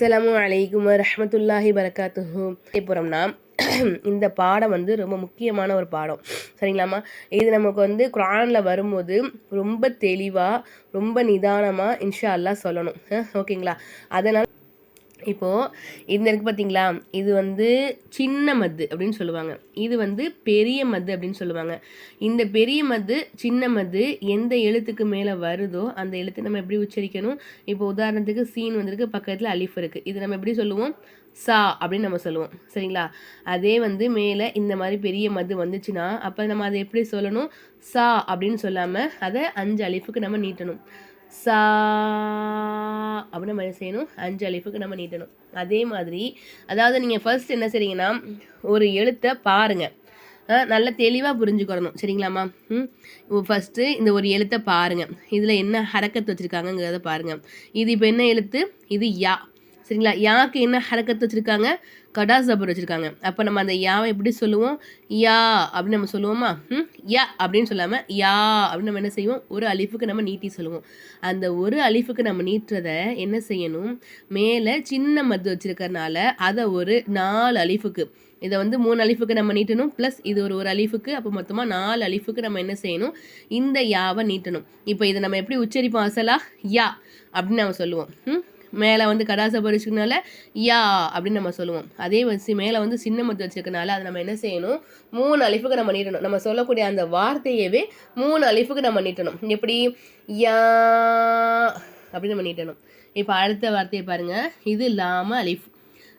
அஸ்ஸலாமு அலைக்கும் ரஹமத்துல்லாஹி வரகாத்துஹு போகிறோம்னா இந்த பாடம் வந்து ரொம்ப முக்கியமான ஒரு பாடம். சரிங்களாம்மா? இது நமக்கு வந்து குரானில் வரும்போது ரொம்ப தெளிவாக ரொம்ப நிதானமாக இன்ஷா அல்லாஹ் சொல்லணும். ஓகேங்களா? அதனால் இப்போது இந்த இருக்கு பார்த்தீங்களா இது வந்து சின்ன மது அப்படின்னு சொல்லுவாங்க. இது வந்து பெரிய மது அப்படின்னு சொல்லுவாங்க. இந்த பெரிய மது சின்ன மது எந்த எழுத்துக்கு மேலே வருதோ அந்த எழுத்து நம்ம எப்படி உச்சரிக்கணும்? இப்போ உதாரணத்துக்கு சீன் வந்திருக்கு பக்கத்தில் அலிஃப் இருக்குது இது நம்ம எப்படி சொல்லுவோம்? சா அப்படின்னு நம்ம சொல்லுவோம். சரிங்களா? அதே வந்து மேலே இந்த மாதிரி பெரிய மது வந்துச்சுன்னா அப்போ நம்ம அதை எப்படி சொல்லணும்? சா அப்படின்னு சொல்லாமல் அதை அஞ்சு அலிஃபுக்கு நம்ம நீட்டணும். சா அப்படின்னு நம்ம என்ன செய்யணும்? அஞ்சு அலிஃபுக்கு நம்ம நீட்டணும். அதே மாதிரி அதாவது நீங்கள் ஃபர்ஸ்ட் என்ன செய்றீங்கன்னா ஒரு எழுத்தை பாருங்கள் நல்ல தெளிவாக புரிஞ்சுக்கிறணும் சரிங்களாம்மா? ம். ஃபஸ்ட்டு இந்த ஒரு எழுத்தை பாருங்கள் இதில் என்ன ஹரக்கத்து வச்சுருக்காங்கங்கிறத பாருங்கள் இது இப்போ என்ன எழுத்து? இது யா. சரிங்களா? யாக்கு என்ன ஹரக்கத்து வச்சுருக்காங்க? கடா ஜபர் வச்சுருக்காங்க. அப்போ நம்ம அந்த யாவை எப்படி சொல்லுவோம்? யா அப்படின்னு நம்ம சொல்லுவோமா? ம்? யா அப்படின்னு சொல்லாமல் யா அப்படின்னு நம்ம என்ன செய்வோம்? ஒரு அலிஃபுக்கு நம்ம நீட்டி சொல்லுவோம். அந்த ஒரு அலிஃபுக்கு நம்ம நீட்டுறதை என்ன செய்யணும்? மேலே சின்ன மது வச்சுருக்கறனால அதை ஒரு நாலு அலிஃபுக்கு இதை வந்து மூணு அலிஃபுக்கு நம்ம நீட்டணும். ப்ளஸ் இது ஒரு ஒரு அலிஃபுக்கு அப்போ மொத்தமாக நாலு அலிஃபுக்கு நம்ம என்ன செய்யணும்? இந்த யாவை நீட்டணும். இப்போ இதை நம்ம எப்படி உச்சரிப்போம்? அசலா யா அப்படின்னு நம்ம சொல்லுவோம். ம்? மேலே வந்து கடாசை பறிச்சுக்கனால யா அப்படின்னு நம்ம சொல்லுவோம். அதே வச்சு மேலே வந்து சின்ன மத்து வச்சிருக்கனால அதை நம்ம என்ன செய்யணும்? மூணு அழிப்புக்கு நம்ம நீட்டணும். நம்ம சொல்லக்கூடிய அந்த வார்த்தையவே மூணு அழிப்புக்கு நம்ம நீட்டணும். எப்படி? யா அப்படின்னு நம்ம நீட்டணும். இப்போ அடுத்த வார்த்தையை பாருங்கள் இது லாம அலிஃப்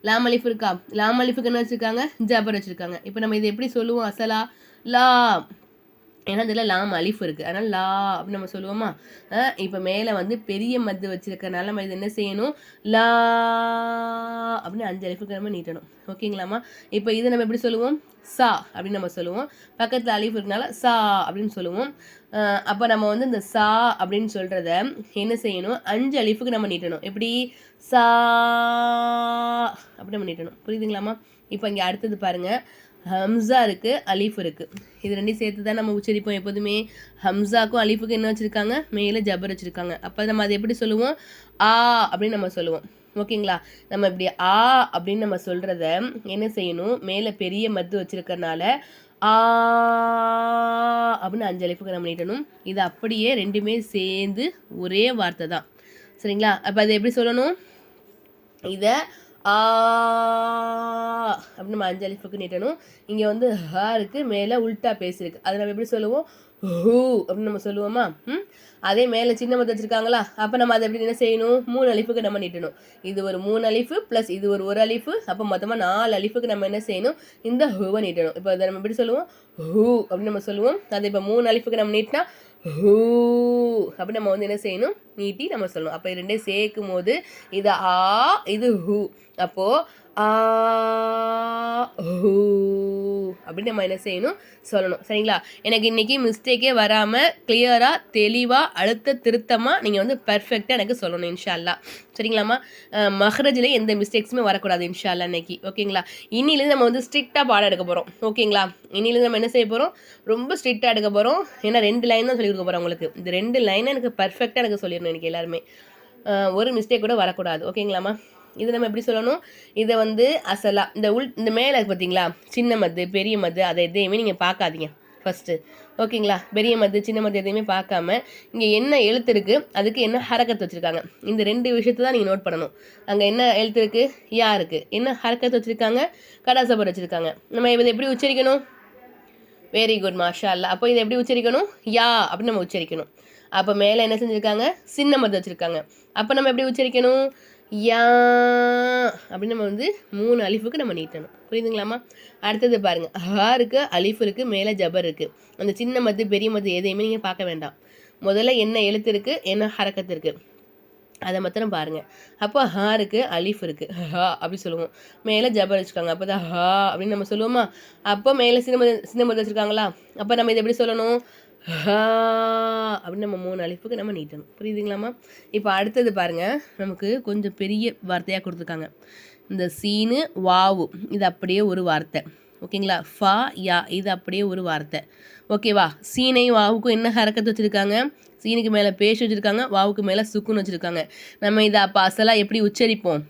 லாம் அலிஃப் இருக்கா? லாம் அலிஃபுக்கு என்ன வச்சுருக்காங்க? ஜபர் வச்சுருக்காங்க. இப்போ நம்ம இதை எப்படி சொல்லுவோம்? அசலா லா ஏன்னா இதில் லாம் அலிஃப் இருக்குது அதனால் லா அப்படின்னு நம்ம சொல்லுவோமா? இப்போ மேலே வந்து பெரிய மது வச்சுருக்கனால நம்ம இது என்ன செய்யணும்? லா அப்படின்னு அஞ்சு அலிஃபுக்கு நம்ம நீட்டணும். ஓகேங்களாம்மா? இப்போ இது நம்ம எப்படி சொல்லுவோம்? சா அப்படின்னு நம்ம சொல்லுவோம். பக்கத்தில் அலிஃப் இருக்கனால சா அப்படின்னு சொல்லுவோம். அப்போ நம்ம வந்து இந்த சா அப்படின்னு சொல்கிறத என்ன செய்யணும்? அஞ்சு அலிஃபுக்கு நம்ம நீட்டணும். எப்படி? சா அப்படி நம்ம நீட்டணும். புரியுதுங்களாம்மா? இப்போ இங்கே அடுத்தது பாருங்கள் ஹம்சா இருக்குது அலீஃப் இருக்குது இது ரெண்டையும் சேர்த்து தான் நம்ம உச்சரிப்போம் எப்போதுமே. ஹம்சாக்கும் அலீஃபுக்கும் என்ன வச்சுருக்காங்க? மேலே ஜபர் வச்சுருக்காங்க. அப்போ நம்ம அதை எப்படி சொல்லுவோம்? ஆ அப்படின்னு நம்ம சொல்லுவோம். ஓகேங்களா? நம்ம இப்படி ஆ அப்படின்னு நம்ம சொல்கிறத என்ன செய்யணும்? மேலே பெரிய மத்து வச்சுருக்கறனால ஆ அப்படின்னு அஞ்சு அலிஃபுக்கு நம்ம நீட்டணும். இது அப்படியே ரெண்டுமே சேர்ந்து ஒரே வார்த்தை தான் சரிங்களா? அப்போ அதை எப்படி சொல்லணும்? இதை ஆ அப்படின்னு நம்ம அஞ்சு அலிஃபுக்கு நீட்டணும். இங்கே வந்து ஹா இருக்குது மேலே உல்ட்டா பேசியிருக்கு அதை நம்ம எப்படி சொல்லுவோம்? ஹூ அப்படின்னு நம்ம சொல்லுவோமா? ம்? அதே மேலே சின்ன மத்து வச்சுருக்காங்களா? அப்போ நம்ம அதை எப்படி என்ன செய்யணும்? மூணு அலிஃபுக்கு நம்ம நீட்டணும். இது ஒரு மூணு அலிஃபு ப்ளஸ் இது ஒரு ஒரு அலிஃபு அப்போ மொத்தமாக நாலு அலிஃபுக்கு நம்ம என்ன செய்யணும்? இந்த ஹூவை நீட்டணும். இப்போ அதை நம்ம எப்படி சொல்லுவோம்? ஹூ அப்படின்னு நம்ம சொல்லுவோம். அது இப்போ மூணு அலிஃபுக்கு நம்ம நீட்டினா ஹூ. அப்படி நம்ம வந்து என்ன செய்யணும்? நீட்டி நம்ம சொல்லணும். அப்போ ரெண்டே சேர்க்கும் போது இது ஆ இது ஹூ. அப்போது ஆ ஹூ. அப்படின்னு நம்ம என்ன செய்யணும் சொல்லணும். சரிங்களா? எனக்கு இன்றைக்கி மிஸ்டேக்கே வராமல் கிளியராக தெளிவாக அழுத்த திருத்தமாக நீங்கள் வந்து பர்ஃபெக்டாக எனக்கு சொல்லணும் இன்ஷால்லா சரிங்களாம்மா? மஹ்ரஜில் எந்த மிஸ்டேக்ஸுமே வரக்கூடாது இன்ஷால்லா இன்னைக்கு. ஓகேங்களா? இன்னிலேருந்து நம்ம வந்து ஸ்ட்ரிக்டாக பாடம் எடுக்க போகிறோம் ஓகேங்களா? இன்னிலேருந்து நம்ம என்ன செய்ய போகிறோம் ரொம்ப ஸ்ட்ரிக்டாக எடுக்க போகிறோம் ஏன்னா ரெண்டு லைன் தான் சொல்லி கொடுக்க போகிறோம் உங்களுக்கு. இந்த ரெண்டு லைனை எனக்கு பர்ஃபெக்டாக எனக்கு சொல்லிடணும் எனக்கு எல்லாருமே. ஒரு மிஸ்டேக் கூட வரக்கூடாது. ஓகேங்களாம்மா? இதை நம்ம எப்படி சொல்லணும்? இதை வந்து அசலா இந்த உள் இந்த மேலே பார்த்தீங்களா சின்ன மது பெரிய மது அதை எதையுமே நீங்கள் பார்க்காதீங்க ஃபஸ்ட்டு ஓகேங்களா? பெரிய மது சின்ன மது எதையுமே பார்க்காம இங்கே என்ன எழுத்து இருக்குது அதுக்கு என்ன ஹரக்கத்து வச்சுருக்காங்க? இந்த ரெண்டு விஷயத்தை தான் நீங்கள் நோட் பண்ணணும். அங்கே என்ன எழுத்து இருக்குது யா இருக்குது என்ன ஹரக்கத்து வச்சுருக்காங்க? கடாசபர் வச்சுருக்காங்க. நம்ம இதை எப்படி உச்சரிக்கணும்? வெரி குட் மாஷா அல்லா அப்போ இதை எப்படி உச்சரிக்கணும்? யா அப்படின்னு நம்ம உச்சரிக்கணும். அப்போ மேலே என்ன செஞ்சுருக்காங்க? சின்ன மது வச்சுருக்காங்க. அப்போ நம்ம எப்படி உச்சரிக்கணும்? யா அப்படின்னு நம்ம வந்து மூணு அலிஃபுக்கு நம்ம நீட்டணும். புரியுதுங்களாம்மா? அடுத்தது பாருங்கள் ஹா இருக்குது அலிஃப் இருக்குது மேலே ஜபர் இருக்குது அந்த சின்ன மது பெரிய மது எதையுமே நீங்கள் பார்க்க வேண்டாம். முதல்ல என்ன எழுத்து இருக்குது என்ன ஹரக்கத்து இருக்குது அதை மாத்திரம் பாருங்கள் அப்போ ஹா இருக்குது அலிஃப் இருக்குது ஹா அப்படி சொல்லுவோம். மேலே ஜபர் வச்சுருக்காங்க. அப்போ தான் ஹா அப்படின்னு நம்ம சொல்லுவோமா? அப்போ மேலே சின்ன சின்ன மது வச்சுருக்காங்களா? அப்போ நம்ம இதை எப்படி சொல்லணும்? அப்படின்னு நம்ம மூணு அழைப்புக்கு நம்ம நீட்டணும். புரியுதுங்களாம்மா இப்போ அடுத்தது பாருங்கள் நமக்கு கொஞ்சம் பெரிய வார்த்தையாக கொடுத்துருக்காங்க. இந்த சீனு வாவு இது அப்படியே ஒரு வார்த்தை. ஓகேங்களா? ஃபா யா இது அப்படியே ஒரு வார்த்தை. ஓகேவா? சீனை வாவுக்கும் என்ன ஹரக்கத்து வச்சுருக்காங்க? சீனுக்கு மேலே பேஷ் வச்சுருக்காங்க வாவுக்கு மேலே சுக்குன்னு வச்சுருக்காங்க. நம்ம இதை அப்போ அசலாக எப்படி உச்சரிப்போம்?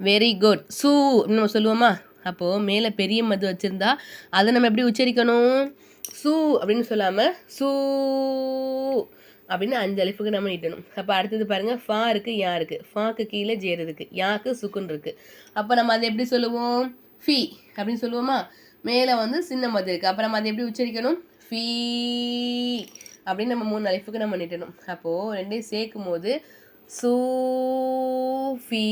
வெரி குட் சூ அப்படின்னு நம்ம சொல்லுவோமா? அப்போது மேலே பெரிய மது வச்சுருந்தா அதை நம்ம எப்படி உச்சரிக்கணும்? சூ அப்படின்னு சொல்லாமல் சூ அப்படின்னு அஞ்சு அழைப்புக்கு நம்ம நீட்டணும். அப்போ அடுத்தது பாருங்கள் ஃபா இருக்குது யா இருக்குது ஃபாக்கு கீழே ஜேர் இருக்குது யாக்கு சுக்குன்னு இருக்குது அப்போ நம்ம அதை எப்படி சொல்லுவோம்? ஃபி அப்படின்னு சொல்லுவோமா? மேலே வந்து சின்ன மது இருக்குது அப்போ நம்ம அதை எப்படி உச்சரிக்கணும்? ஃபீ அப்படின்னு நம்ம மூணு அழைப்புக்கு நம்ம நீட்டணும். அப்போது ரெண்டையும் சேர்க்கும் போது சூ ஃபீ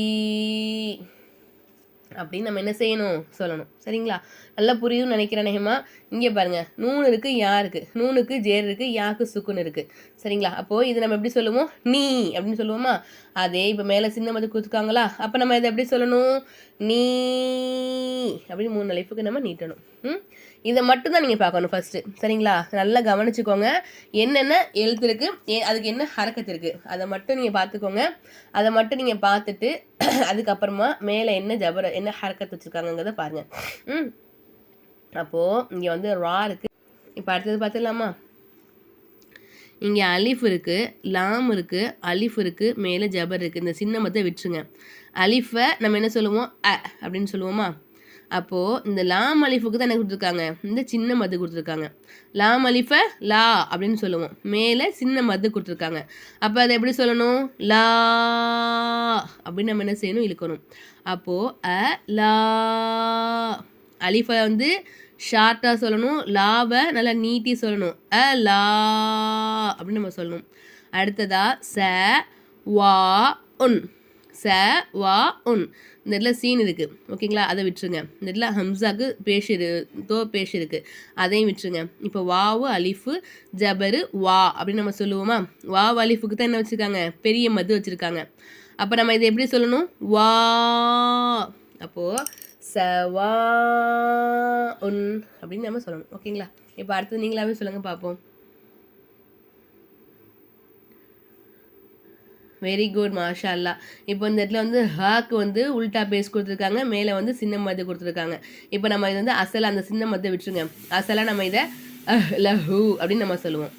அப்படின்னு நம்ம என்ன செய்யணும்? சொல்லணும். சரிங்களா? நல்லா புரியும்னு நினைக்கிறேன் நேமா இங்கே பாருங்கள் நூன் இருக்குது யா இருக்குது நூனுக்கு ஜேர் இருக்குது யாக்கு சுக்குன்னு இருக்குது சரிங்களா? அப்போது இது நம்ம எப்படி சொல்லுவோம்? நீ அப்படின்னு சொல்லுவோமா? அதே இப்போ மேலே சின்ன மது கொடுத்துருக்காங்களா? அப்போ நம்ம இதை எப்படி சொல்லணும்? நீ அப்படின்னு மூணு அழைப்புக்கு நம்ம நீட்டணும். ம்? இதை மட்டும்தான் நீங்கள் பார்க்கணும் ஃபஸ்ட்டு சரிங்களா? நல்லா கவனிச்சுக்கோங்க. என்னென்ன எழுத்து இருக்குது அதுக்கு என்ன ஹரக்கத்து இருக்குது அதை மட்டும் நீங்கள் பார்த்துக்கோங்க. அதை மட்டும் நீங்கள் பார்த்துட்டு அதுக்கப்புறமா மேலே என்ன ஜபர என்ன ஹரக்கத்து வச்சுருக்காங்கங்கிறத பாருங்கள் ம்? அப்போது இங்கே வந்து ரா இருக்குது இப்போ அடுத்தது பார்த்துடலாமா? இங்கே அலிஃப் இருக்குது லாம் இருக்குது அலிஃப் இருக்குது மேலே ஜபர் இருக்குது இந்த சின்னமத்தை விட்டுருங்க. அலிஃபை நம்ம என்ன சொல்லுவோம்? அ அப்படின்னு சொல்லுவோமா? அப்போது இந்த லாம் அலிஃபுக்கு தான் என்ன கொடுத்துருக்காங்க? இந்த சின்ன மது கொடுத்துருக்காங்க. லாம் அலிஃப லா அப்படின்னு சொல்லுவோம். மேலே சின்ன மது கொடுத்துருக்காங்க. அப்போ அதை எப்படி சொல்லணும்? லா அப்படின்னு நம்ம என்ன செய்யணும்? இழுக்கணும். அப்போது அ லா. அலிஃபை வந்து ஷார்ட்டாக சொல்லணும். லாவை நல்லா நீட்டி சொல்லணும். அ லா அப்படின்னு நம்ம சொல்லணும். அடுத்ததா ச வா உன். ச வா உன். இந்த இடத்துல சீன் இருக்குது ஓகேங்களா? அதை விட்டுருங்க. இந்த இடத்துல ஹம்சாக்கு பேஷ் இரு தோ பேஷ் இருக்குது அதையும் விட்டுருங்க. இப்போ வாவு அலிஃபு ஜபரு வா அப்படின்னு நம்ம சொல்லுவோமா? வா அலிஃபுக்கு தான் என்ன வச்சுருக்காங்க? பெரிய மது வச்சுருக்காங்க. அப்போ நம்ம இதை எப்படி சொல்லணும்? வா. அப்போது ச வா உன் அப்படின்னு நம்ம சொல்லணும். ஓகேங்களா? இப்போ அடுத்தது நீங்களாவே சொல்லுங்கள் பார்ப்போம். வெரி குட் மாஷா அல்லா இப்போ இந்த இடத்துல வந்து ஹாக்கு வந்து உல்டா பேஸ் கொடுத்துருக்காங்க மேலே வந்து சின்ன மது கொடுத்துருக்காங்க. இப்போ நம்ம இது வந்து அசலை அந்த சின்ன மது விட்டுருங்க. அசலாக நம்ம இதை லஹூ அப்படின்னு நம்ம சொல்லுவோம்.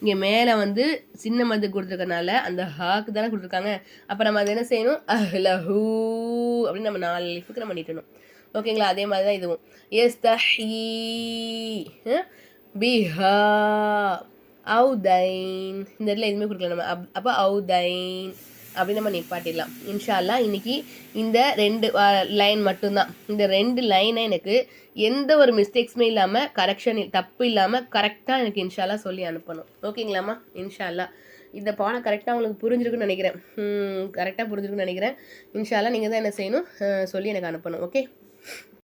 இங்கே மேலே வந்து சின்ன மது கொடுத்துருக்கனால அந்த ஹாக்கு தானே கொடுத்துருக்காங்க. அப்போ நம்ம அதை என்ன செய்யணும்? லஹூ அப்படின்னு நம்ம நாலு லிஃபுக்கு நம்ம நீட்டணும். ஓகேங்களா? அதே மாதிரி தான் இதுவும். எஸ் தஹி பிஹா. அவுதைன் இந்த இடத்துல எதுவுமே கொடுக்கல நம்ம. அப் அப்போ அவுதைன் அப்படின்னு நம்ம நிப்பாட்டிடலாம். இன்ஷால்லா இன்னைக்கு இந்த ரெண்டு லைன் மட்டும்தான். இந்த ரெண்டு லைனை எனக்கு எந்த ஒரு மிஸ்டேக்ஸுமே இல்லாமல் கரெக்ஷன் தப்பு இல்லாமல் கரெக்டாக எனக்கு இன்ஷால்லா சொல்லி அனுப்பணும். ஓகேங்களாம்மா இன்ஷால்லா இந்த பாடம் கரெக்டாக உங்களுக்கு புரிஞ்சிருக்குன்னு நினைக்கிறேன். கரெக்டாக புரிஞ்சிருக்குன்னு நினைக்கிறேன். இன்ஷால்லா நீங்கள் தான் என்ன செய்யணும்? சொல்லி எனக்கு அனுப்பணும். ஓகே